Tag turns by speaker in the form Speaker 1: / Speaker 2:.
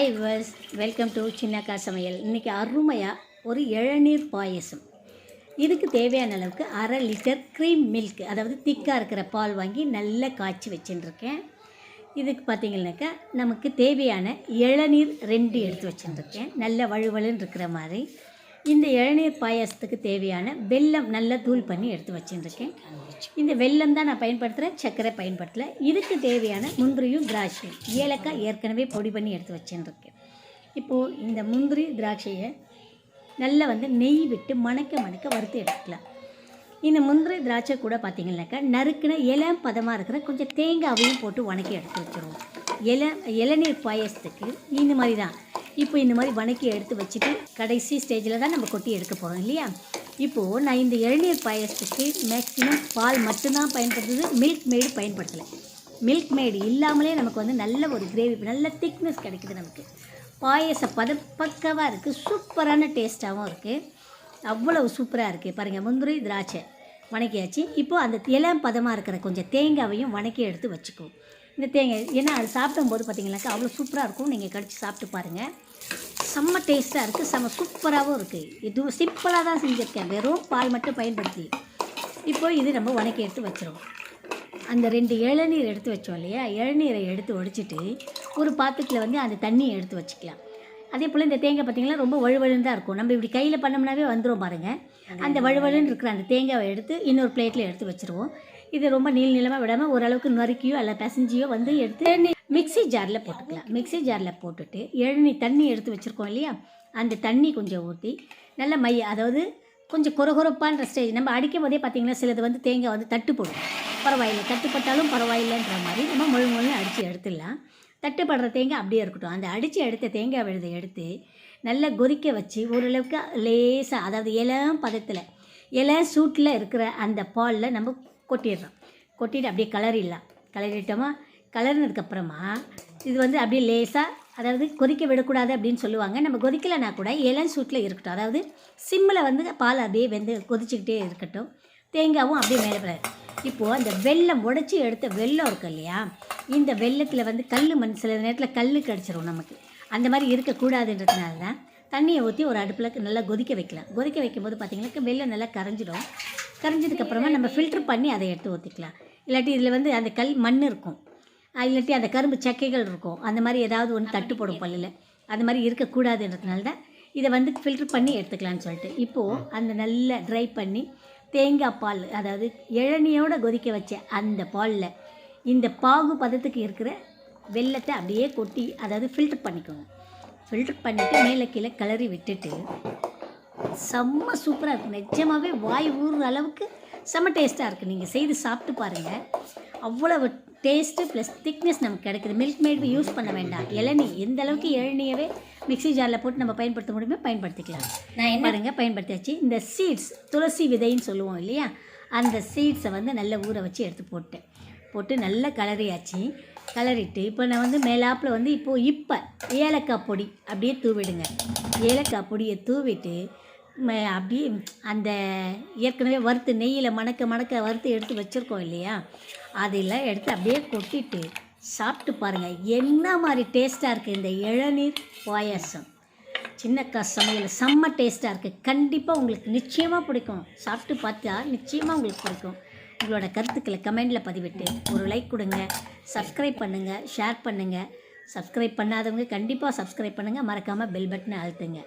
Speaker 1: Hi guys welcome to Chinnakka Samayal இன்றைக்கி அருமையாக ஒரு இளநீர் பாயசம். இதுக்கு தேவையான அளவுக்கு அரை லிட்டர் க்ரீம் மில்க் அதாவது திக்காக இருக்கிற பால் வாங்கி நல்லா காய்ச்சி வச்சுட்டுருக்கேன் இதுக்கு பார்த்தீங்கன்னாக்கா நமக்கு தேவையான இளநீர் ரெண்டு எடுத்து வச்சுட்டுருக்கேன் நல்ல வழுவழுன்னு இருக்கிற மாதிரி. இந்த இளநீர் பாயாசத்துக்கு தேவையான வெல்லம் நல்லா தூள் பண்ணி எடுத்து வச்சுருக்கேன் இந்த வெல்லம் தான் நான் பயன்படுத்துகிறேன் சர்க்கரை பயன்படுத்தலை. இதுக்கு தேவையான முந்திரியும் திராட்சையும். ஏலக்காய் ஏற்கனவே பொடி பண்ணி எடுத்து வச்சுருக்கேன் இப்போது இந்த முந்திரி திராட்சையை நல்லா வந்து நெய் விட்டு மணக்க மணக்க வறுத்து எடுத்துக்கலாம். இந்த முந்திரி திராட்சை கூட பார்த்திங்கனாக்கா நறுக்குன இளம் பதமாக இருக்கிற கொஞ்சம் தேங்காவையும் போட்டு வணக்கி எடுத்து வச்சுருவோம். இள இளநீர் பாயசத்துக்கு இந்த மாதிரி தான். இப்போ இந்த மாதிரி வணக்கி எடுத்து வச்சுட்டு கடைசி ஸ்டேஜில் தான் நம்ம கொட்டி எடுக்க போகிறோம் இல்லையா? இப்போது நான் இந்த இளநீர் பாயசத்துக்கு மேக்ஸிமம் பால் மட்டும்தான் பயன்படுத்துது மில்க் மேடு பயன்படுத்தலை. மில்க் மேடு இல்லாமலே நமக்கு வந்து நல்ல ஒரு கிரேவி நல்ல திக்னஸ் கிடைக்குது நமக்கு. பாயச பத பக்கவாக இருக்குது சூப்பரான டேஸ்ட்டாகவும் இருக்குது அவ்வளவு சூப்பராக இருக்குது பாருங்கள் முந்திரி திராட்சை. வணக்கியாச்சு. இப்போது அந்த இளம் பதமாக இருக்கிற கொஞ்சம் தேங்காவையும் வணக்கி எடுத்து வச்சுக்குவோம். இந்த தேங்காய் ஏன்னா அது சாப்பிடும்போது பார்த்தீங்கன்னாக்கா அவ்வளோ சூப்பராக இருக்கும். நீங்கள் கடிச்சு சாப்பிட்டு பாருங்கள் செம்ம டேஸ்ட்டாக இருக்குது செம்ம சூப்பராகவும் இருக்குது இது சிம்பிளாக தான் செஞ்சுருக்கேன். வெறும் பால் மட்டும் பயன்படுத்தி. இப்போ இது நம்ம வணக்கி எடுத்து வச்சிருவோம். அந்த ரெண்டு இளநீர் எடுத்து வச்சோம் இல்லையா? இளநீரை எடுத்து ஒடிச்சிட்டு ஒரு பாத்திரத்தில் வந்து அந்த தண்ணியை எடுத்து வச்சுக்கலாம். அதே போல் இந்த தேங்காய் பார்த்தீங்கன்னா ரொம்ப வழுவழுன்னு தான் இருக்கும். நம்ம இப்படி கையில் பண்ணோம்னாவே வந்துடும் பாருங்கள் அந்த வழுவழுன்னு இருக்கிற அந்த தேங்காவை எடுத்து இன்னொரு பிளேட்டில் எடுத்து வச்சுருவோம். இது ரொம்ப நீள் நீளமாக விடாமல் ஓரளவுக்கு நறுக்கியோ அல்ல பிசைஞ்சியோ வந்து எடுத்து மிக்ஸி ஜாரில் போட்டுக்கலாம். மிக்ஸி ஜாரில் போட்டுட்டு இளநீ தண்ணி எடுத்து வச்சுருக்கோம் இல்லையா? அந்த தண்ணி கொஞ்சம் ஊற்றி நல்ல மைய அதாவது கொஞ்சம் கொரகொரப்பான்ற ஸ்டேஜ். நம்ம அடிக்கும் போதே பார்த்தீங்கன்னா சிலது வந்து தேங்காய் வந்து தட்டுப்படும். பரவாயில்லை. தட்டுப்பட்டாலும் பரவாயில்லைன்ற மாதிரி நம்ம முழு முழு அடித்து எடுத்துடலாம். தட்டுப்படுற தேங்காய் அப்படியே இருக்கட்டும். அந்த அடித்து எடுத்த தேங்காய் விழுதை எடுத்து நல்லா கொதிக்க வச்சு ஓரளவுக்கு லேசாக அதாவது இளம் பதத்தில் இளம் சூட்டில் இருக்கிற அந்த பாலில் நம்ம கொட்டிடுறோம். கொட்டிட்டு அப்படியே கலரிடலாம். கலரிட்டோமா? கலர்னதுக்கப்புறமா இது வந்து அப்படியே லேசாக அதாவது கொதிக்க விடக்கூடாது அப்படின்னு சொல்லுவாங்க. நம்ம கொதிக்கலைனா கூட இளம் சூட்டில் இருக்கட்டும். அதாவது சிம்மில் வந்து பால் அப்படியே வெந்து கொதிச்சுக்கிட்டே இருக்கட்டும். தேங்காவும் அப்படியே மேலே போடாது இப்போது அந்த வெள்ளம் உடச்சி எடுத்த வெள்ளம் இருக்கு இல்லையா? இந்த வெள்ளத்தில் வந்து கல் மண் சில நேரத்தில் கல் கிடச்சிரும் நமக்கு. அந்த மாதிரி இருக்கக்கூடாதுன்றதுனால தான் தண்ணியை ஊற்றி ஒரு அடுப்பில் நல்லா கொதிக்க வைக்கலாம். கொதிக்க வைக்கும்போது பார்த்திங்கன்னா வெள்ளம் நல்லா கரைஞ்சிடும். கரைஞ்சதுக்கப்புறமா நம்ம ஃபில்ட்ரு பண்ணி அதை எடுத்து ஊற்றிக்கலாம் இல்லாட்டி இதில் வந்து அந்த கல் மண் இருக்கும். இல்லாட்டி அந்த கரும்பு சக்கைகள் இருக்கும். அந்த மாதிரி ஏதாவது ஒன்று தட்டுப்படும் பல்லில். அந்த மாதிரி இருக்கக்கூடாதுன்றதுனால தான் இதை வந்து ஃபில்ட்ரு பண்ணி எடுத்துக்கலான்னு சொல்லிட்டு. இப்போது அந்த நல்லா ட்ரை பண்ணி தேங்காய் பால் அதாவது இளநியோட கொதிக்க வச்ச அந்த பாலில் இந்த பாகு பதத்துக்கு இருக்கிற வெல்லத்தை அப்படியே கொட்டி அதாவது ஃபில்டர் பண்ணிக்கோங்க ஃபில்டர் பண்ணிவிட்டு மேலே கீழே கிளறி விட்டுட்டு செம்ம சூப்பராக இருக்கும். நிஜமாகவே வாய் ஊறுற அளவுக்கு செம்ம டேஸ்ட்டாக இருக்குது நீங்கள் செய்து சாப்பிட்டு பாருங்கள் அவ்வளவு டேஸ்ட்டு ப்ளஸ் திக்னஸ் நமக்கு கிடைக்குது. மில்க் மேட் யூஸ் பண்ண வேண்டாம். இளநீ எந்த அளவுக்கு இளநியவே மிக்ஸி ஜாரில் போட்டு நம்ம பயன்படுத்த முடியுமோ பயன்படுத்திக்கலாம். நான் என்ன பாருங்க பயன்படுத்தியாச்சு. இந்த சீட்ஸ் துளசி விதைன்னு சொல்லுவோம் இல்லையா? அந்த சீட்ஸை வந்து நல்லா ஊற வச்சு எடுத்து போட்டேன். போட்டு நல்லா கலரியாச்சு கலரிட்டு இப்போ நான் வந்து மேலாப்பில் வந்து இப்போது இப்போ ஏலக்காய் பொடி அப்படியே தூவிடுங்க. ஏலக்காய் பொடியை தூவிட்டு ம- அப்படியே அந்த ஏற்கனவே வறுத்து நெய்யில் மணக்க மணக்க வறுத்து எடுத்து வச்சுருக்கோம் இல்லையா? அதெல்லாம் எடுத்து அப்படியே கொட்டிட்டு சாப்பிட்டு பாருங்கள் என்ன மாதிரி டேஸ்ட்டாக இருக்குது இந்த இளநீர் பாயாசம். சின்னக்கா சமையல் செம்ம டேஸ்ட்டாக இருக்குது கண்டிப்பாக உங்களுக்கு நிச்சயமாக பிடிக்கும். சாப்பிட்டு பார்த்தா நிச்சயமாக உங்களுக்கு பிடிக்கும். உங்களோட கருத்துக்களை கமெண்டில் பதிவிட்டு ஒரு லைக் கொடுங்க சப்ஸ்கிரைப் பண்ணுங்கள் ஷேர் பண்ணுங்கள் சப்ஸ்கிரைப் பண்ணாதவங்க கண்டிப்பாக சப்ஸ்கிரைப் பண்ணுங்கள் மறக்காமல் பெல் பட்டனை அழுத்துங்க.